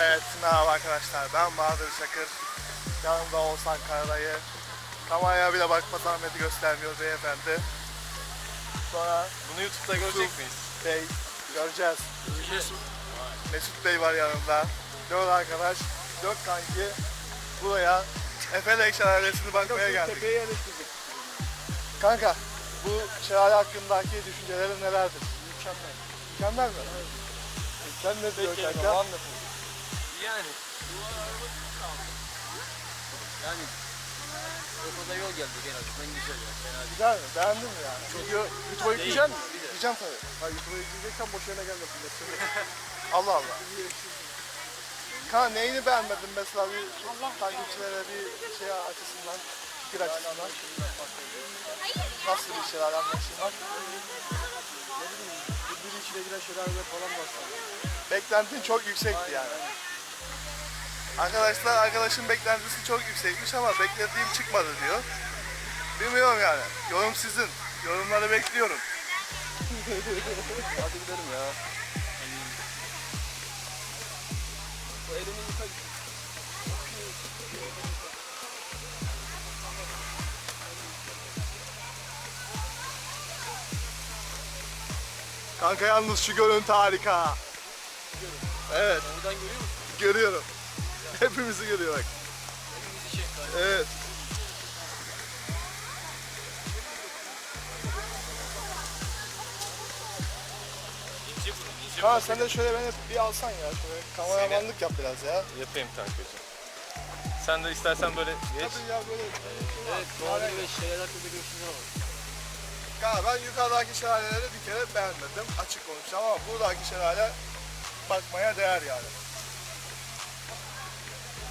Evet, merhaba arkadaşlar. Ben Bahadır Çakır. Yanımda Oğuzhan Karadayı. Kameraya bile bakma zahmeti göstermiyor beyefendi. Sonra Bunu YouTube'da görecek miyiz? Bey, göreceğiz. Mesut Bey var yanımda. Dört arkadaş, dört kanki buraya Efele Şelalesi'ni bakmaya geldik. Tepeyi eleştirdik. Kanka, bu şelale hakkındaki düşüncelerin nelerdir? Mükemmel. Mükemmel mi? Sen ne diyorsun kanka? Yani. Yani. Ortada yol geldi en azından güzel ya. Güzel mi? Beğendin mi yani? Yükleyecek misin? bir de. Yükleyeceğim tabii. Ha YouTube'a izleyeceksen boş yerine gelmesin. Allah Allah. Kanka neyini beğenmedin mesela bir takipçilere bir şey açısından, fikir açısından? Nasıl bir şeyler anlaşılmak? Birbiri içine giren şelaleler falan sanırım. Beklentin çok yüksekti yani. Arkadaşlar arkadaşın beklentisi çok yüksekmiş ama beklediğim çıkmadı diyor. Bilmiyorum yani. Yorum sizin. Yorumları bekliyorum. Hadi gidelim ya. Bu elimi yıka. Kanka yalnız şu görüntü harika. Evet Oradan görüyor musun? görüyorum. Hepimizi görüyor bak. Elimizi çek. Evet. Kaan sen de şöyle beni bir alsan ya. Şöyle kameramanlık yap biraz ya. Yapayım kankacığım. Sen de istersen böyle geç. Hadi ya böyle. Evet, doğru ve şeyler de görüyorsun ama. Kanka ben yukarıdaki şelaleleri bir kere beğenmedim. Açık konuşacağım ama buradaki şelale bakmaya değer yani.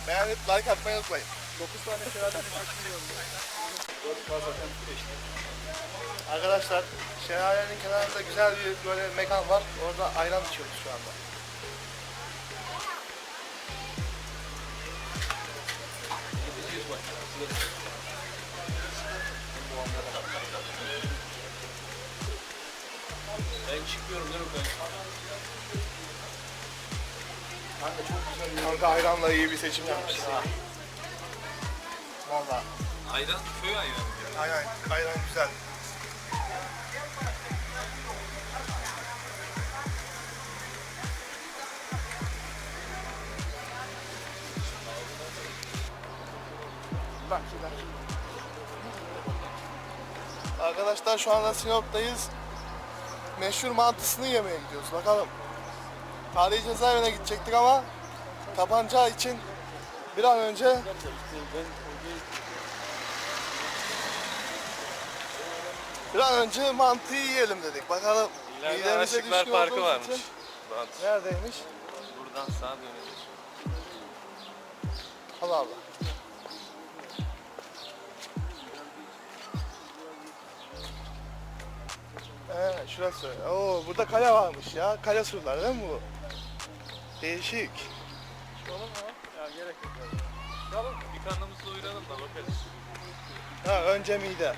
Beğenip like atmayı unutmayın. 9 tane şelalenin kaçırıyorum. 4 zaten geçti. Arkadaşlar şelalenin kenarında güzel bir böyle mekan var. Orada ayran içiyoruz şu anda. Ben çıkıyorum değil mi ben? Kanka ayranla iyi bir seçim yapmışsın ha. Valla. Ayran, köy ayranı diyor. Ayran, ayran güzel. Arkadaşlar şu anda Sinop'tayız. Meşhur mantısını yemeye gidiyoruz. Bakalım. Tarihi cezaevine gidecektik ama kapanacağı için bir an önce bir an önce mantıyı yiyelim dedik. Bakalım. İleride midemize Aşıklar düşkün Parkı varmış. için-. Neredeymiş? Buradan sağa dönüyoruz. Allah Allah. Ee, şurası. Oo, burada kale varmış ya. Kale surları değil mi bu? Değişik. Çıkalım mı? Ya gerek yok. ya. Çıkalım bir karnımızı doyuralım da bakarız. Ha, önce mide.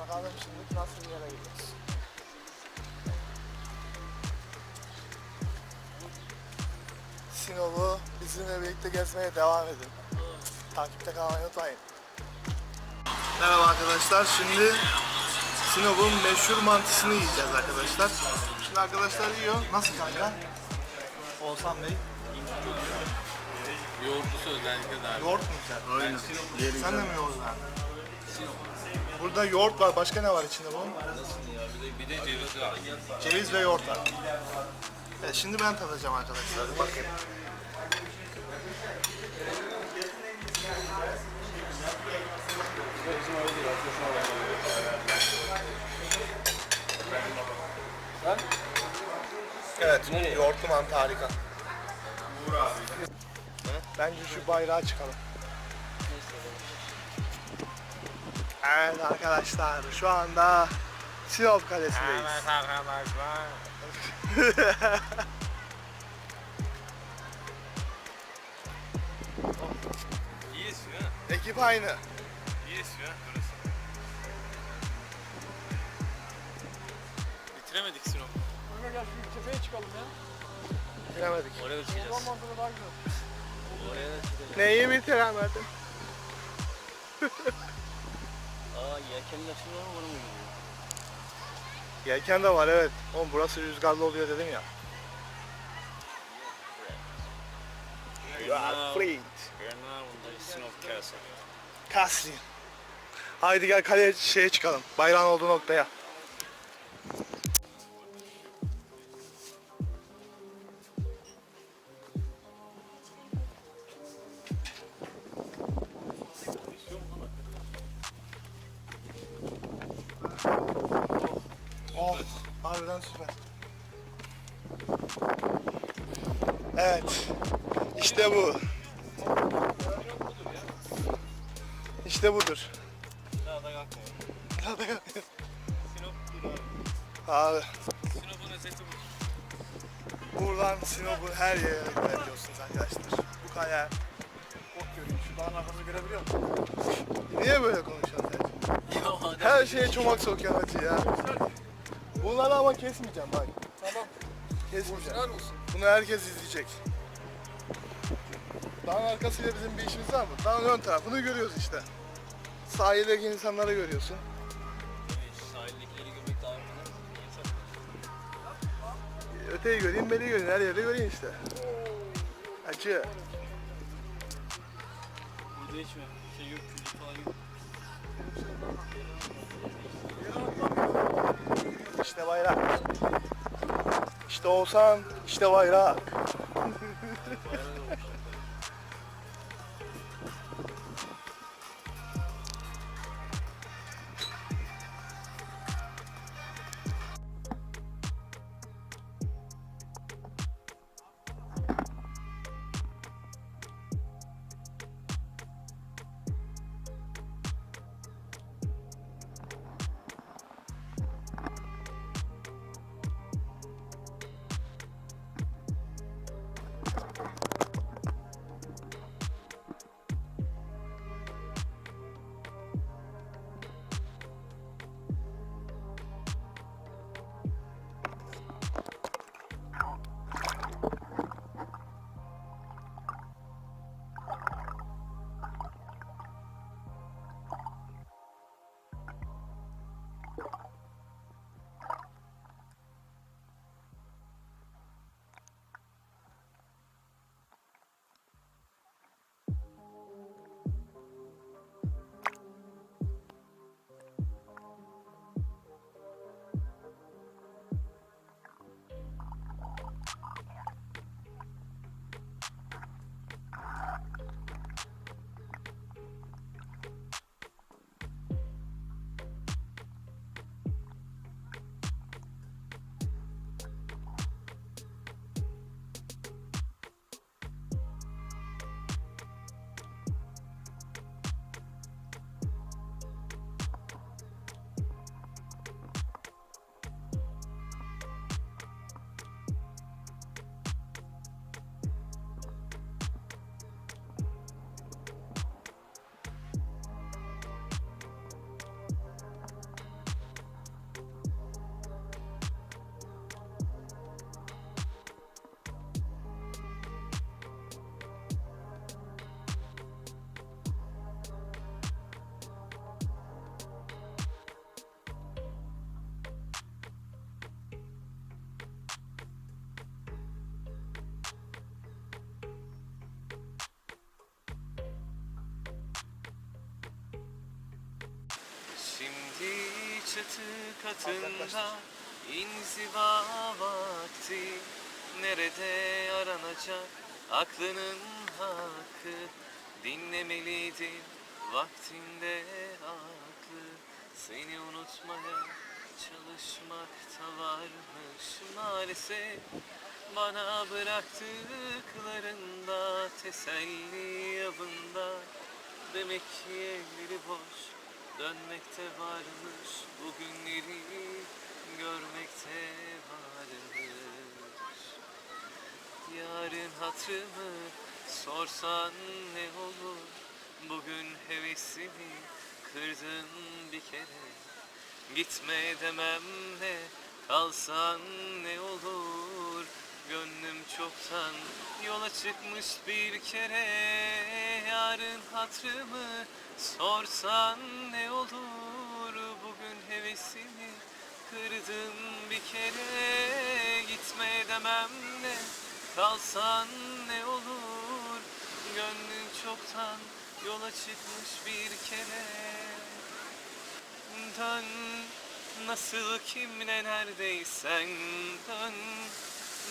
Bakalım şimdi nasıl bir yere gidiyoruz. Sinop'u bizimle birlikte gezmeye devam edin. Takipte kalmayı unutmayın. Merhaba arkadaşlar. Şimdi Sinop'un meşhur mantısını yiyeceğiz arkadaşlar. Şimdi arkadaşlar yiyor. Nasıl kanka? Oğuzhan Bey. Yoğurtlusu özellikle daha Yoğurt mu güzel? Aynen. Sen de mi yoğurt beğendin? Burada yoğurt var. Başka ne var içinde bunun? Bir de ceviz var. Ceviz ve yoğurt var. Evet, şimdi ben tadacağım arkadaşlar. Bakın. Ben Evet, yoğurtlu mantı harika. Bence şu bayrağa çıkalım. Evet arkadaşlar, şu anda Sinop Kalesi'ndeyiz. arkadaşlar. İyi esiyor ha. Ekip aynı. İyi esiyor ha burası. Bitiremedik Sinop'u. Kanka gel şu tepeye çıkalım ya. Bitiremedik. Oraya da çıkacağız. Oradan manzara daha güzel. Oraya da çıkacağız. Neyi bitiremedim? Aa yelkenler şimdi var mı? Yelken de var evet. Oğlum burası rüzgarlı oluyor dedim ya. You are free. We're now in the Sinop Castle. Kasli. Haydi gel kaleye şeye çıkalım. Bayrağın olduğu noktaya. Harbiden süper. Evet. İşte bu. İşte budur. Daha da kalkmıyor. Sinop durağı. Abi Sinop'un özeti bu. buradan Sinop'u her yere görebiliyorsunuz arkadaşlar. Bu kaya. Bok görüyorum. Şu dağın arkasını görebiliyor musun? Niye böyle konuşuyorsun sen? Her şeye çomak sokuyor hacı ya. Bunları ama kesmeyeceğim bak. Tamam. Kesmeyeceğim. Helal olsun. Bunu herkes izleyecek. Dağın arkasıyla bizim bir işimiz var mı? Dağın ön tarafını görüyoruz işte. Sahildeki insanları görüyorsun. Sahildekileri görmek daha önemli. Öteyi göreyim, beni göreyim. Her yerde göreyim işte. Hacı. Burada hiç mi? Şey yok, kültür falan yok. İşte bayrak. İşte olsan, işte bayrak. Çatı katında inziva vakti. Nerede aranacak aklının hakkı? Dinlemeliydin vaktinde aklı. Seni unutmaya çalışmakta varmış maalesef. Bana bıraktıklarında teselli avında Demek ki elleri boş dönmekte varmış Bugünleri görmekte varmış. Yarın hatırımı sorsan ne olur? Bugün hevesimi kırdın bir kere. Gitme demem ne kalsan ne olur Gönlüm çoktan yola çıkmış bir kere. Yarın hatırımı sorsan ne olur? Bugün hevesimi kırdın bir kere. Gitme demem ne kalsan ne olur? Gönlün çoktan yola çıkmış bir kere. Dön nasıl kimle neredeysen dön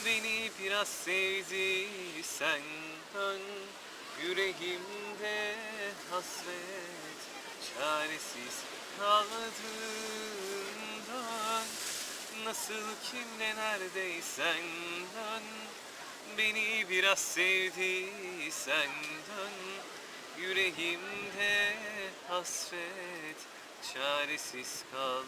Beni biraz sevdiysen dön. Yüreğimde hasret çaresiz kaldın dön. Nasıl kimle neredeysen dön. Beni biraz sevdiysen dön. Yüreğimde hasret çaresiz kaldı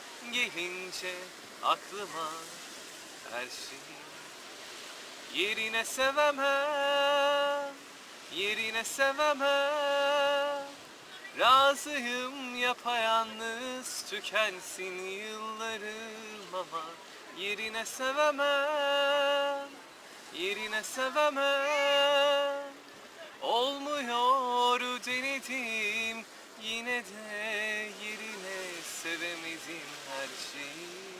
gelince aklıma her şey. Yerine sevemem, yerine sevemem. Razıyım yapayalnız tükensin yıllarım ama Yerine sevemem, yerine sevemem. Olmuyor denedim yine de yerine sevemedim her şeyi